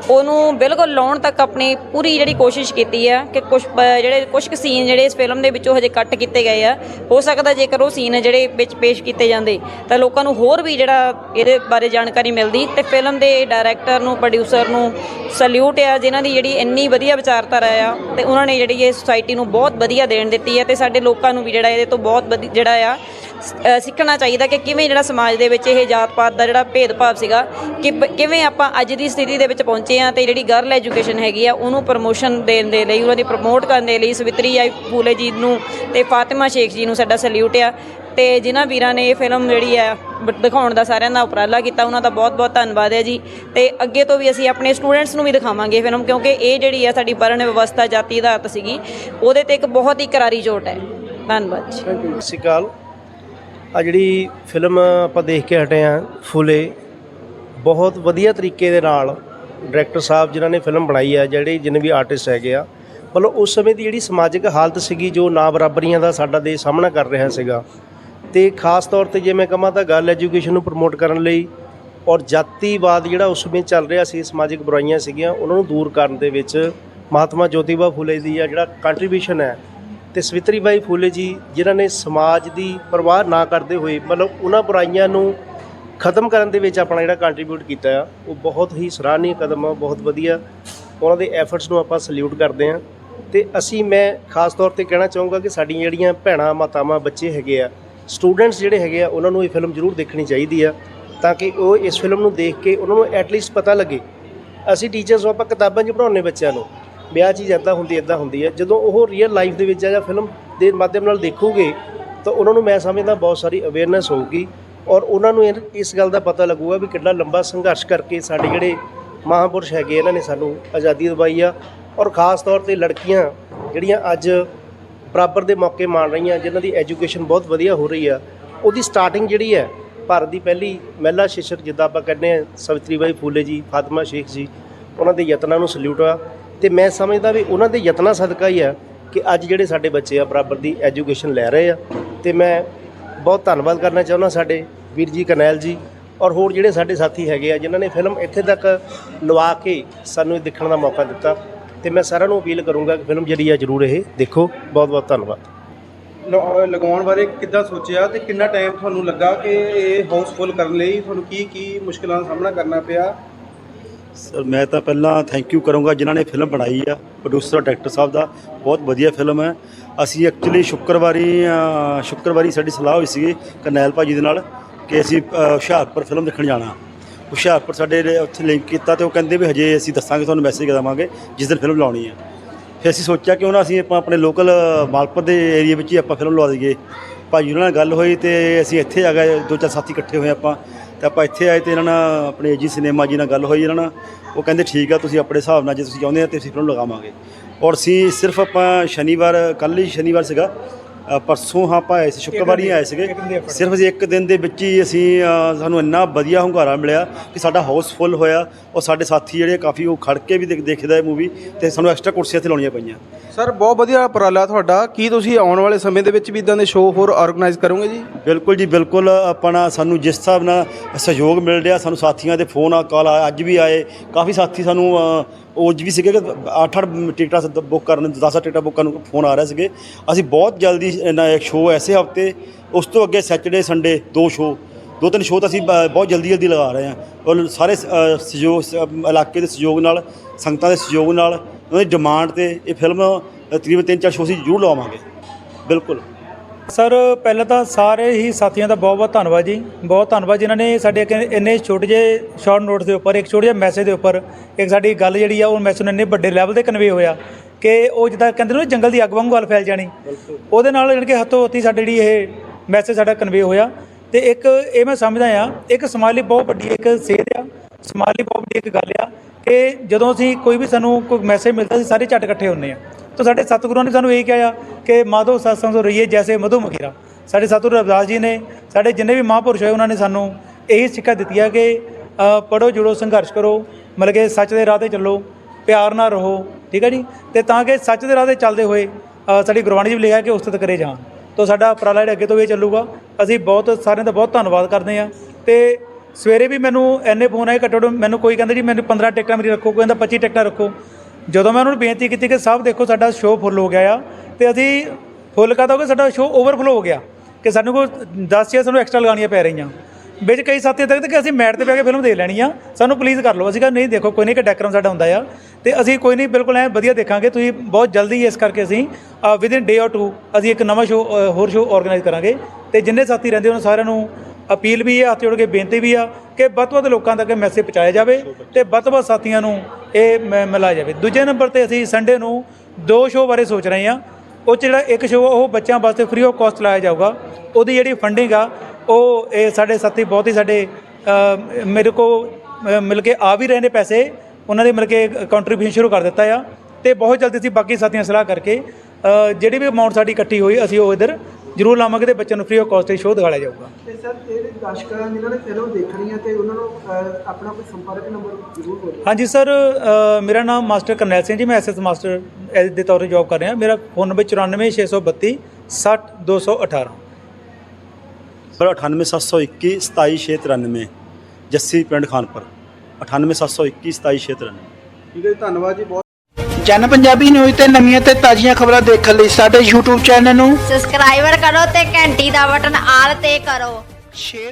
ਉਹਨੂੰ ਬਿਲਕੁਲ ਲਾਉਣ ਤੱਕ ਆਪਣੀ ਪੂਰੀ ਜਿਹੜੀ ਕੋਸ਼ਿਸ਼ ਕੀਤੀ ਆ ਕਿ ਕੁਝ ਜਿਹੜੇ ਕੁਝ ਕੁ ਸੀਨ ਜਿਹੜੇ ਇਸ ਫਿਲਮ ਦੇ ਵਿੱਚੋਂ ਹਜੇ ਕੱਟ ਕੀਤੇ ਗਏ ਆ, ਹੋ ਸਕਦਾ ਜੇਕਰ ਉਹ ਸੀਨ ਜਿਹੜੇ ਵਿੱਚ ਪੇਸ਼ ਕੀਤੇ ਜਾਂਦੇ, ਤਾਂ ਲੋਕਾਂ ਨੂੰ ਹੋਰ ਵੀ ਜਿਹੜਾ ਇਹਦੇ ਬਾਰੇ ਜਾਣਕਾਰੀ ਮਿਲਦੀ ਤੇ ਫਿਲਮ ਦੇ ਡਾਇਰੈਕਟਰ ਨੂੰ ਪ੍ਰੋਡਿਊਸਰ ਨੂੰ ਸਲੂਟ ਆ, ਜਿਨ੍ਹਾਂ ਦੀ ਜਿਹੜੀ ਇੰਨੀ ਵਧੀਆ ਵਿਚਾਰਧਾਰਾ ਆ ਤੇ ਉਹਨਾਂ ਨੇ ਜਿਹੜੀ ਇਹ ਸੁਸਾਇਟੀ ਨੂੰ ਬਹੁਤ ਵਧੀਆ ਦੇਣ ਦਿੱਤੀ ਹੈ ਤੇ ਸਾਡੇ ਲੋਕਾਂ ਨੂੰ ਵੀ ਜਿਹੜਾ ਇਹਦੇ ਤੋਂ ਬਹੁਤ ਵਧੀ- ਜਿਹੜਾ ਆ ਅ, ਸਿੱਖਣਾ ਚਾਹੀਦਾ ਕਿ ਕਿਵੇਂ ਜਿਹੜਾ ਸਮਾਜ ਦੇ ਵਿੱਚ ਇਹ ਜਾਤ ਪਾਤ ਦਾ ਜਿਹੜਾ ਭੇਦਭਾਵ ਸੀਗਾ ਕਿ ਬ- ਕਿਵੇਂ ਆਪਾਂ ਅੱਜ ਦੀ ਸਥਿਤੀ ਦੇ ਵਿੱਚ ਪਹੁੰਚੇ ਆ ਤੇ ਜਿਹੜੀ ਗਰਲ ਐਜੂਕੇਸ਼ਨ ਹੈਗੀ ਆ ਉਹਨੂੰ ਪ੍ਰਮੋਸ਼ਨ ਦੇਣ ਦੇ ਲਈ ਉਹਨਾਂ ਦੀ ਪ੍ਰਮੋਟ ਕਰਨ ਦੇ ਲਈ ਸਵਿਤਰੀ ਆਈ ਫੂਲੇ ਜੀ ਨੂੰ ਤੇ ਫਾਤਿਮਾ ਸ਼ੇਖ ਜੀ ਨੂੰ ਸਾਡਾ ਸਲੂਟ ਆ। ਤੇ ਜਿਨ੍ਹਾਂ ਵੀਰਾਂ ਨੇ ਇਹ ਫਿਲਮ ਜਿਹੜੀ ਆ ਬ- ਦਿਖਾਉਣ ਦਾ ਸਾਰਿਆਂ ਦਾ ਉਪਰਾਲਾ ਕੀਤਾ ਉਹਨਾਂ ਦਾ ਬਹੁਤ ਬਹੁਤ ਧੰਨਵਾਦ ਹੈ ਜੀ। ਤੇ ਅੱਗੇ ਤੋਂ ਵੀ ਅਸੀਂ ਆਪਣੇ ਸਟੂਡੈਂਟਸ ਨੂੰ ਵੀ ਦਿਖਾਵਾਂਗੇ ਇਹ ਫਿਲਮ ਕਿਉਂਕਿ ਇਹ ਜਿਹੜੀ ਆ ਸਾਡੀ ਵਰਣ ਵਿਵਸਥਾ ਜਾਤੀ ਆਧਾਰਿਤ ਸੀਗੀ ਉਹਦੇ ਤੇ ਇੱਕ ਬਹੁਤ ਹੀ ਕਰਾਰੀ ਚੋਟ ਹੈ। ਧੰਨਵਾਦ ਜੀ। ਸਤਿ ਸ਼੍ਰੀ ਅਕਾਲ। ਆ ਜਿਹੜੀ ਫਿਲਮ ਆਪਾਂ ਦੇਖ ਕੇ ਹਟੇ ਆ ਫੁਲੇ, ਬਹੁਤ ਵਧੀਆ ਤਰੀਕੇ ਦੇ ਨਾਲ ਡਾਇਰੈਕਟਰ ਸਾਹਿਬ ਜਿਨ੍ਹਾਂ ਨੇ ਫਿਲਮ ਬਣਾਈ ਆ, ਜਿਹੜੇ ਜਿੰਨੇ ਵੀ ਆਰਟਿਸਟ ਹੈਗੇ ਆ, ਮਤਲਬ ਉਸ ਸਮੇਂ ਦੀ ਜਿਹੜੀ ਸਮਾਜਿਕ ਹਾਲਤ ਸੀਗੀ, ਜੋ ਨਾ ਬਰਾਬਰੀਆਂ ਦਾ ਸਾਡਾ ਦੇਸ਼ ਸਾਹਮਣਾ ਕਰ ਰਿਹਾ ਸੀਗਾ। ਤੇ ਖਾਸ ਤੌਰ ਤੇ ਜੇ ਮੈਂ ਕਹਾਂ ਤਾਂ ਗੱਲ ਐਜੂਕੇਸ਼ਨ ਨੂੰ ਪ੍ਰਮੋਟ ਕਰਨ ਲਈ ਔਰ ਜਾਤੀਵਾਦ ਜਿਹੜਾ ਉਸ ਸਮੇਂ ਚੱਲ ਰਿਹਾ ਸੀ, ਸਮਾਜਿਕ ਬੁਰਾਈਆਂ ਸੀਗੀਆਂ, ਉਹਨਾਂ ਨੂੰ ਦੂਰ ਕਰਨ ਦੇ ਵਿੱਚ ਮਹਾਤਮਾ ਜੋਤੀਬਾ ਫੁਲੇ ਦੀ ਆ ਜਿਹੜਾ ਕੰਟਰੀਬਿਊਸ਼ਨ ਹੈ ਤੇ ਸਵਿਤਰੀ ਬਾਈ ਫੂਲੇ ਜੀ, ਜਿਨ੍ਹਾਂ ਨੇ ਸਮਾਜ ਦੀ ਪਰਵਾਹ ਨਾ ਕਰਦੇ ਹੋਏ, ਮਤਲਬ ਉਹਨਾਂ ਬੁਰਾਈਆਂ ਨੂੰ ਖਤਮ ਕਰਨ ਦੇ ਵਿੱਚ ਆਪਣਾ ਜਿਹੜਾ ਕੰਟਰੀਬਿਊਟ ਕੀਤਾ ਆ, ਉਹ ਬਹੁਤ ਹੀ ਸਰਾਹਨੀय ਕਦਮ ਆ, ਬਹੁਤ ਵਧੀਆ। ਉਹਨਾਂ ਦੇ ਐਫਰਟਸ ਨੂੰ ਆਪਾਂ ਸਲੂਟ ਕਰਦੇ ਆ ਤੇ ਅਸੀਂ, ਮੈਂ ਖਾਸ ਤੌਰ ਤੇ ਕਹਿਣਾ ਚਾਹੂੰਗਾ ਕਿ ਸਾਡੀਆਂ ਜਿਹੜੀਆਂ ਭੈਣਾਂ, ਮਾਤਾਵਾਂ, ਬੱਚੇ ਹੈਗੇ ਆ ਸਟੂਡੈਂਟਸ ਜਿਹੜੇ ਹੈਗੇ ਆ, ਉਹਨਾਂ ਨੂੰ ਇਹ ਫਿਲਮ ਜ਼ਰੂਰ ਦੇਖਣੀ ਚਾਹੀਦੀ ਆ, ਤਾਂ ਕਿ ਉਹ ਇਸ ਫਿਲਮ ਨੂੰ ਦੇਖ ਕੇ ਉਹਨਾਂ ਨੂੰ ਐਟਲੀਸਟ ਪਤਾ ਲੱਗੇ। ਅਸੀਂ ਟੀਚਰਸ ਨੂੰ ਆਪਾਂ ਕਿਤਾਬਾਂ 'ਚ ਪੜਾਉਂਦੇ ਬੱਚਿਆਂ ਨੂੰ। ਵੀ ਆਹ ਚੀਜ਼ ਇੱਦਾਂ ਹੁੰਦੀ ਇੱਦਾਂ ਹੁੰਦੀ ਹੈ। ਜਦੋਂ ਉਹ ਰੀਅਲ ਲਾਈਫ ਦੇ ਵਿੱਚ ਜਾਂ ਫਿਲਮ ਦੇ ਮਾਧਿਅਮ ਨਾਲ ਦੇਖੋਗੇ, ਤਾਂ ਉਹਨਾਂ ਨੂੰ ਮੈਂ ਸਮਝਦਾ ਬਹੁਤ ਸਾਰੀ ਅਵੇਅਰਨੈਸ ਹੋਊਗੀ ਔਰ ਉਹਨਾਂ ਨੂੰ ਇਹ- ਇਸ ਗੱਲ ਦਾ ਪਤਾ ਲੱਗੂਗਾ ਵੀ ਕਿੰਨਾ ਲੰਬਾ ਸੰਘਰਸ਼ ਕਰਕੇ ਸਾਡੇ ਜਿਹੜੇ ਮਹਾਂਪੁਰਸ਼ ਹੈਗੇ ਇਹਨਾਂ ਨੇ ਸਾਨੂੰ ਆਜ਼ਾਦੀ ਦਿਵਾਈ ਆ ਔਰ ਖਾਸ ਤੌਰ ਤੇ ਲੜਕੀਆਂ ਜਿਹੜੀਆਂ ਅੱਜ ਬਰਾਬਰ ਦੇ ਮੌਕੇ ਮਾਣ ਰਹੀਆਂ, ਜਿਨ੍ਹਾਂ ਦੀ ਐਜੂਕੇਸ਼ਨ ਬਹੁਤ ਵਧੀਆ ਹੋ ਰਹੀ ਆ, ਉਹਦੀ ਸਟਾਰਟਿੰਗ ਜਿਹੜੀ ਹੈ, ਭਾਰਤ ਦੀ ਪਹਿਲੀ ਮਹਿਲਾ ਸ਼ਿਸ਼ਕ ਜਿੱਦਾਂ ਆਪਾਂ ਕਹਿੰਦੇ ਆ, ਸਵਿਤਰੀ ਬਾਈ ਫੂਲੇ ਜੀ, ਫਾਤਿਮਾ ਸ਼ੇਖ ਜੀ, ਉਹਨਾਂ ਦੇ ਯਤਨਾਂ ਨੂੰ ਸਲੂਟ ਆ। ਤੇ ਮੈਂ ਸਮਝਦਾ ਵੀ ਉਹਨਾਂ ਦੇ ਯਤਨਾਂ ਸਦਕਾ ਹੀ ਆ ਕਿ ਅੱਜ ਜਿਹੜੇ ਸਾਡੇ ਬੱਚੇ ਆ ਬਰਾਬਰ ਦੀ ਐਜੂਕੇਸ਼ਨ ਲੈ ਰਹੇ ਆ। ਤੇ ਮੈਂ ਬਹੁਤ ਧੰਨਵਾਦ ਕਰਨਾ ਚਾਹੁੰਦਾ ਸਾਡੇ ਵੀਰ ਜੀ ਕਨੈਲ ਜੀ ਔਰ ਹੋਰ ਜਿਹੜੇ ਸਾਡੇ ਸਾਥੀ ਹੈਗੇ ਆ, ਜਿਨ੍ਹਾਂ ਨੇ ਫਿਲਮ ਇੱਥੇ ਤੱਕ ਲਵਾ ਕੇ ਸਾਨੂੰ ਦੇਖਣ ਦਾ ਮੌਕਾ ਦਿੱਤਾ। ਤੇ ਮੈਂ ਸਾਰਿਆਂ ਨੂੰ ਅਪੀਲ ਕਰੂੰਗਾ ਕਿ ਫਿਲਮ ਜਿਹੜੀ ਆ ਜਰੂਰ ਇਹ ਦੇਖੋ। ਬਹੁਤ ਬਹੁਤ ਧੰਨਵਾਦ। ਲ- ਲਗਾਉਣ ਬਾਰੇ ਕਿੱਦਾਂ ਸੋਚਿਆ ਤੇ ਕਿੰਨਾ ਟਾਈਮ ਤੁਹਾਨੂੰ ਲੱਗਾ ਕਿ ਇਹ ਹਾਊਸਫੁੱਲ ਕਰਨ ਲਈ? ਤੁਹਾਨੂੰ ਕੀ ਕੀ ਮੁਸ਼ਕਲਾਂ ਦਾ ਸਾਹਮਣਾ ਕਰਨਾ ਪਿਆ? ਸਰ ਮੈਂ ਤਾਂ ਪਹਿਲਾਂ ਥੈਂਕ ਯੂ ਕਰੂੰਗਾ ਜਿਨ੍ਹਾਂ ਨੇ ਫਿਲਮ ਬਣਾਈ ਆ ਪ੍ਰੋਡਿਊਸਰ ਡਾਇਰੈਕਟਰ ਸਾਹਿਬ ਦਾ। ਬਹੁਤ ਵਧੀਆ ਫਿਲਮ ਹੈ। ਅਸੀਂ ਐਕਚੁਅਲੀ ਸ਼ੁੱਕਰਵਾਰੀ ਅ, ਸ਼ੁੱਕਰਵਾਰੀ ਸਾਡੀ ਸਲਾਹ ਹੋਈ ਸੀ ਕਰਨੈਲ ਭਾਜੀ ਦੇ ਨਾਲ ਕਿ ਅਸੀਂ ਅ, ਹੁਸ਼ਿਆਰਪੁਰ ਫਿਲਮ ਦੇਖਣ ਜਾਣਾ। ਹੁਸ਼ਿਆਰਪੁਰ ਸਾਡੇ ਨੇ ਉੱਥੇ ਲਿੰਕ ਕੀਤਾ ਤੇ ਉਹ ਕਹਿੰਦੇ ਵੀ ਹਜੇ ਅਸੀਂ ਦੱਸਾਂਗੇ ਤੁਹਾਨੂੰ ਮੈਸੇਜ ਦੇਵਾਂਗੇ ਜਿਸ ਦਿਨ ਫਿਲਮ ਲਾਉਣੀ ਹੈ। ਫਿਰ ਅਸੀਂ ਸੋਚਿਆ ਕਿ ਉਹਨਾਂ ਅਸੀਂ ਆਪਾਂ ਆਪਣੇ ਲੋਕਲ ਮਾਲਪੁਰ ਦੇ ਏਰੀਆ ਵਿੱਚ ਹੀ ਆਪਾਂ ਫਿਲਮ ਲਵਾ ਦਈਏ। ਭਾਜੀ ਉਹਨਾਂ ਨਾਲ ਗੱਲ ਹੋਈ ਤੇ ਅਸੀਂ ਇੱਥੇ ਆ ਗਏ ਦੋ ਚਾਰ ਸਾਥੀ ਇਕੱਠੇ ਹੋਏ ਆਪਾਂ। ਤੇ ਆਪਾਂ ਇੱਥੇ ਆਏ ਤੇ ਇਹਨਾਂ ਨਾਲ ਆਪਣੇ ਜੀ ਸਿਨੇਮਾ ਜੀ ਨਾਲ ਗੱਲ ਹੋਈ ਇਹਨਾਂ ਨਾਲ। ਉਹ ਕਹਿੰਦੇ, ਠੀਕ ਆ, ਤੁਸੀਂ ਆਪਣੇ ਹਿਸਾਬ ਨਾਲ ਜੇ ਤੁਸੀਂ ਚਾਹੁੰਦੇ ਆ ਤੇ ਅਸੀਂ ਫਿਲਮ ਲਗਾਵਾਂਗੇ। ਔਰ ਅਸੀਂ ਸਿਰਫ ਆਪਾਂ ਸ਼ਨੀਵਾਰ, ਕੱਲ੍ਹ ਹੀ ਸ਼ਨੀਵਾਰ ਸੀਗਾ। ਪਰਸੋਂ ਹਾਂ ਆਪਾਂ ਆਏ ਸੀ, ਸ਼ੁੱਕਰਵਾਰ ਹੀ ਆਏ ਸੀਗੇ। ਸਿਰਫ ਅਸੀਂ ਇੱਕ ਦਿਨ ਦੇ ਵਿੱਚ ਹੀ ਅਸੀਂ ਸਾਨੂੰ ਇੰਨਾ ਵਧੀਆ ਹੁੰਗਾਰਾ ਮਿਲਿਆ ਕਿ ਸਾਡਾ ਹਾਊਸ ਫੁੱਲ ਹੋਇਆ। ਔਰ ਸਾਡੇ ਸਾਥੀ ਜਿਹੜੇ ਕਾਫੀ ਉਹ ਖੜ ਕੇ ਵੀ ਦੇਖ- ਦੇਖਦਾ ਇਹ ਮੂਵੀ ਤੇ ਸਾਨੂੰ ਐਕਸਟਰਾ ਕੁਰਸੀਆਂ ਇੱਥੇ ਲਾਉਣੀਆਂ ਪਈਆਂ। ਸਰ ਬਹੁਤ ਵਧੀਆ ਉਪਰਾਲਾ ਤੁਹਾਡਾ। ਕੀ ਤੁਸੀਂ ਆਉਣ ਵਾਲੇ ਸਮੇਂ ਦੇ ਵਿੱਚ ਵੀ ਇਦਾਂ ਦੇ ਸ਼ੋਅ ਹੋਰ ਆਰਗੇਨਾਈਜ਼ ਕਰੋਗੇ ਜੀ? ਬਿਲਕੁਲ ਜੀ ਬਿਲਕੁਲ ਆਪਣਾ ਸਾਨੂੰ ਜਿਸ ਹਿਸਾਬ ਨਾਲ ਸਹਿਯੋਗ ਮਿਲ ਰਿਹਾ ਸਾਨੂੰ ਸਾਥੀਆਂ ਦੇ ਫੋਨ ਆ ਕਾਲ ਆ ਅੱਜ ਵੀ ਆਏ। ਕਾਫੀ ਸਾਥੀ ਸਾਨੂੰ ਅ, ਉਹ ਅੱਜ ਵੀ ਸੀਗੇ ਕਿ 8-8 ਟਿਕਟਾਂ ਬੁੱਕ ਕਰਨ 10 ਟਿਕਟਾਂ ਬੁੱਕ ਕਰਨ ਨੂੰ ਫੋਨ ਆ ਰਿਹਾ ਸੀਗੇ। ਅਸੀਂ ਬਹੁਤ ਜਲਦੀ ਸ਼ੋਅ ਐਸੇ ਹਫ਼ਤੇ ਉਸ ਤੋਂ ਅੱਗੇ ਸੈਟਰਡੇ ਸੰਡੇ ਦੋ ਸ਼ੋਅ ਦੋ ਤਿੰਨ ਸ਼ੋਅ ਤਾਂ ਅਸੀਂ ਬ- ਬਹੁਤ ਜਲਦੀ ਜਲਦੀ ਲਗਾ ਰਹੇ ਹਾਂ। ਔਰ ਸਾਰੇ ਸ- ਅ, ਸਹਿਯੋਗ ਸ- ਇਲਾਕੇ ਦੇ ਸਹਿਯੋਗ ਨਾਲ ਸੰਗਤਾਂ ਦੇ ਸਹਿਯੋਗ ਨਾਲ ਉਹਨਾਂ ਦੀ ਡਿਮਾਂਡ ਤੇ ਇਹ ਫਿਲਮ ਅ, ਤਕਰੀਬਨ ਤਿੰਨ ਚਾਰ ਸ਼ੋਅ ਅਸੀਂ ਜ਼ਰੂਰ ਲਵਾਵਾਂਗੇ ਬਿਲਕੁਲ। ਸਰ ਪਹਿਲਾਂ ਤਾਂ ਸਾਰੇ ਹੀ ਸਾਥੀਆਂ ਦਾ ਬਹੁਤ ਬਹੁਤ ਧੰਨਵਾਦ ਜੀ। ਬਹੁਤ ਧੰਨਵਾਦ ਜਿਨ੍ਹਾਂ ਨੇ ਸਾਡੇ ਇੱਕ ਇੰਨੇ ਛੋਟੇ ਜਿਹੇ ਸ਼ਾਰਟ ਨੋਟਸ ਦੇ ਉੱਪਰ ਇੱਕ ਛੋਟੇ ਜਿਹੇ ਮੈਸੇਜ ਦੇ ਉੱਪਰ ਇੱਕ ਸਾਡੀ ਗੱਲ ਜਿਹੜੀ ਆ ਉਹ ਮੈਸੇਜ ਨੂੰ ਇੰਨੇ ਵੱਡੇ ਲੈਵਲ ਤੇ ਕਨਵੇ ਹੋਇਆ ਕਿ ਉਹ ਜਿੱਦਾਂ ਕਹਿੰਦੇ ਨੇ ਨਾ, ਜੰਗਲ ਦੀ ਅੱਗ ਵਾਂਗੂ ਗੱਲ ਫੈਲ ਜਾਣੀ। ਉਹਦੇ ਨਾਲ ਜਾਣੀ ਕਿ ਹੱਥੋਂ ਹੱਥੀ ਸਾਡੇ ਜਿਹੜੀ ਇਹ ਮੈਸੇਜ ਸਾਡਾ ਕਨਵੇ ਹੋਇਆ। ਤੇ ਇੱਕ ਇਹ ਮੈਂ ਸਮਝਦਾ ਆ ਇੱਕ ਸਮਾਜ ਲਈ ਬਹੁਤ ਵੱਡੀ ਇੱਕ ਸੇਧ ਆ ਸਮਾਜ ਲਈ ਬਹੁਤ ਵੱਡੀ ਇੱਕ ਗੱਲ ਆ ਕਿ ਜਦੋਂ ਅਸੀਂ ਕੋਈ ਵੀ ਸਾਨੂੰ ਕੋਈ ਮੈਸੇਜ ਮਿਲਦਾ ਸੀ ਸਾਰੇ ਝੱਟ ਇਕੱਠੇ ਹੁੰਦੇ ਆ ਤਾਂ ਸਾਡੇ ਸਤਿਗੁਰਾਂ ਨੇ ਸਾਨੂੰ ਇਹ ਕਿਹਾ ਆ ਕਿ ਮਾਧੋ ਸਤਸੰਗ ਤੋਂ ਰਹੀਏ ਜੈਸੇ ਮਧੂ ਮਖੀਰਾ ਸਾਡੇ ਸਤਿਗੁਰੂ ਰਵਿਦਾਸ ਜੀ ਨੇ ਸਾਡੇ ਜਿੰਨੇ ਵੀ ਮਹਾਂਪੁਰਸ਼ ਹੋਏ ਉਹਨਾਂ ਨੇ ਸਾਨੂੰ ਇਹੀ ਸਿੱਖਿਆ ਦਿੱਤੀ ਆ ਕਿ ਅ, ਪੜ੍ਹੋ ਜੁੜੋ ਸੰਘਰਸ਼ ਕਰੋ ਮਤਲਬ ਕਿ ਸੱਚ ਦੇ ਰਾਹ ਤੇ ਚੱਲੋ ਪਿਆਰ ਨਾਲ ਰਹੋ ਠੀਕ ਹੈ ਜੀ? ਤੇ ਤਾਂ ਕਿ ਸੱਚ ਦੇ ਰਾਹ ਤੇ ਚੱਲਦੇ ਹੋਏ ਸਾਡੀ ਗੁਰਬਾਣੀ ਜੀ ਵੀ ਲਿਖਿਆ ਕਿ ਉਸਤਤ ਕਰੇ ਜਾਣ। ਤੋਂ ਸਾਡਾ ਉਪਰਾਲਾ ਜਿਹੜਾ ਅੱਗੇ ਤੋਂ ਵੀ ਇਹ ਚੱਲੂਗਾ। ਅਸੀਂ ਬਹੁਤ ਸਾਰਿਆਂ ਦਾ ਬਹੁਤ ਧੰਨਵਾਦ ਕਰਦੇ ਹਾਂ। ਤੇ ਸਵੇਰੇ ਵੀ ਮੈਨੂੰ ਐਨੇ ਫੋਨ ਆਏ ਘੱਟੋ ਘੱਟ, ਮੈਨੂੰ ਕੋਈ ਕਹਿੰਦਾ ਜੀ ਮੈਨੂੰ 15 ਟਿਕਟਾਂ ਮੇਰੀ ਰੱਖੋ, ਕੋਈ ਕਹਿੰਦਾ 25 ਟਿਕਟਾਂ ਰੱਖੋ। ਜਦੋਂ ਮੈਂ ਉਹਨਾਂ ਨੂੰ ਬੇਨਤੀ ਕੀਤੀ ਕਿ ਸਾਹਿਬ ਦੇਖੋ ਸਾਡਾ ਸ਼ੋਅ ਫੁੱਲ ਹੋ ਗਿਆ ਆ, ਤੇ ਅਸੀਂ ਫੁੱਲ ਕਹਤਾ ਕਿ ਸਾਡਾ ਸ਼ੋਅ ਓਵਰਫਲੋ ਹੋ ਗਿਆ। ਕਿ ਸਾਨੂੰ ਕੋਈ 10 ਜਾਂ ਸਾਨੂੰ ਐਕਸਟਰਾ ਲਗਾਉਣੀਆਂ ਪੈ ਰਹੀਆਂ। ਵਿੱਚ ਕਈ ਸਾਥੀ ਤੱਕ ਕਿ ਅਸੀਂ ਮੈਟ ਤੇ ਬਹਿ ਕੇ ਫਿਲਮ ਦੇਖ ਲੈਣੀ ਆ, ਸਾਨੂੰ ਪਲੀਜ਼ ਕਰ ਲਓ। ਅਸੀਂ ਕਿਹਾ, ਨਹੀਂ ਦੇਖੋ, ਕੋਈ ਨਹੀਂ ਕਿ ਡੈਕਰਮ ਸਾਡਾ ਹੁੰਦਾ ਆ। ਤੇ ਅਸੀਂ ਕੋਈ ਨਹੀਂ, ਬਿਲਕੁਲ ਐ ਵਧੀਆ ਦੇਖਾਂਗੇ। ਤੁਸੀਂ ਬਹੁਤ ਜਲਦੀ ਇਸ ਕਰਕੇ ਅਸੀਂ within day or two ਅਸੀਂ ਇੱਕ ਨਵਾਂ ਸ਼ੋਅ ਹੋਰ ਸ਼ੋਅ ਆਰਗੇਨਾਈਜ਼ ਕਰਾਂਗੇ। ਤੇ ਜਿੰਨੇ ਸਾਥੀ ਰਹਿੰਦੇ ਉਹਨਾਂ ਸਾਰਿਆਂ ਨੂੰ ਅਪੀਲ ਵੀ ਹੈ ਹੱਥ ਜੋੜ ਕੇ ਬੇਨਤੀ ਵੀ ਆ ਕਿ ਵੱਧ ਤੋਂ ਵੱਧ ਲੋਕਾਂ ਤੱਕ ਮੈਸੇਜ ਪਹੁੰਚਾਇਆ ਜਾਵੇ ਤੇ ਵੱਧ ਤੋਂ ਵੱਧ ਸਾਥੀਆਂ ਨੂੰ ਇਹ ਮ- ਮਿਲਾਇਆ ਜਾਵੇ। ਦੂਜੇ ਨੰਬਰ ਤੇ ਅਸੀਂ ਸੰਡੇ ਨੂੰ ਦੋ ਸ਼ੋਅ ਬਾਰੇ ਸੋਚ ਰਹੇ ਹਾਂ। ਉਹ 'ਚ ਜਿਹੜਾ ਇੱਕ ਸ਼ੋਅ ਉਹ ਬੱਚਿਆਂ ਵਾਸਤੇ ਫ੍ਰੀ ਆਫ ਕਾਸਟ ਲਾਇਆ ਜਾਊਗਾ। ਉਹਦੀ ਜਿਹੜੀ ਫੰਡਿੰਗ ਆ ਉਹ ਇਹ ਸਾਡੇ ਸਾਥੀ ਬਹੁਤ ਹੀ ਸਾਡੇ ਮੇਰੇ ਕੋ ਮਿਲ ਕੇ ਆ ਵੀ ਰਹੇ ਨੇ ਪੈਸੇ। ਉਹਨਾਂ ਦੇ ਮਿਲ ਕੇ ਕੰਟਰੀਬਿਊਸ਼ਨ ਸ਼ੁਰੂ ਕਰ ਦਿੱਤਾ ਆ। ਤੇ ਬਹੁਤ ਜਲਦੀ ਅਸੀਂ ਬਾਕੀ ਸਾਥੀਆਂ ਸਲਾਹ ਕਰਕੇ ਜਿਹੜੀ ਵੀ ਅਮਾਉਂਟ ਸਾਡੀ ਇਕੱਠੀ ਹੋਈ ਅਸੀਂ ਉਹ ਇਧਰ ਜ਼ਰੂਰ ਲਾਵਾਂਗੇ ਤੇ ਬੱਚਿਆਂ ਨੂੰ ਫ੍ਰੀ ਆਫ ਕਾਸਟ ਤੇ ਸ਼ੋਅ ਦਿਖਾਇਆ ਜਾਊਗਾ। ਤੇ ਸਰ ਇਹਦੇ ਦਰਸ਼ਕਾਂ ਜਿਨ੍ਹਾਂ ਨੇ ਫਿਲਮ ਦੇਖਣੀ ਹੈ ਤੇ ਉਹਨਾਂ ਨੂੰ ਆਪਣਾ ਕੋਈ ਸੰਪਰਕ ਨੰਬਰ ਜ਼ਰੂਰ ਬੋਲੋ। ਹਾਂਜੀ ਸਰ ਮੇਰਾ ਨਾਮ ਮਾਸਟਰ ਕਰਨੈਲ ਸਿੰਘ ਜੀ ਮੈਂ ਐਸਐਸ ਮਾਸਟਰ ਦੇ ਤੌਰ ਤੇ ਜੌਬ ਕਰ ਰਿਹਾ। ਮੇਰਾ ਫੋਨ ਨੰਬਰ 94632 60218 ਪਰ 98721 27693 ਜੱਸੀ ਪਿੰਡ ਖਾਨਪੁਰ। 98721 27693 ਠੀਕ ਹੈ ਜੀ ਧੰਨਵਾਦ ਜੀ ਬਹੁਤ। ਜਨ ਪੰਜਾਬੀ ਨਿਊਜ਼ ਤੇ ਨਵੀਆਂ ਤੇ ਤਾਜ਼ੀਆਂ ਖਬਰਾਂ ਦੇਖਣ ਲਈ ਸਾਡੇ YouTube ਚੈਨਲ ਨੂੰ ਸਬਸਕ੍ਰਾਈਬਰ ਕਰੋ ਤੇ ਘੰਟੀ ਦਾ ਬਟਨ ਆਲ ਤੇ ਕਰੋ। ਸ਼ੇਅਰ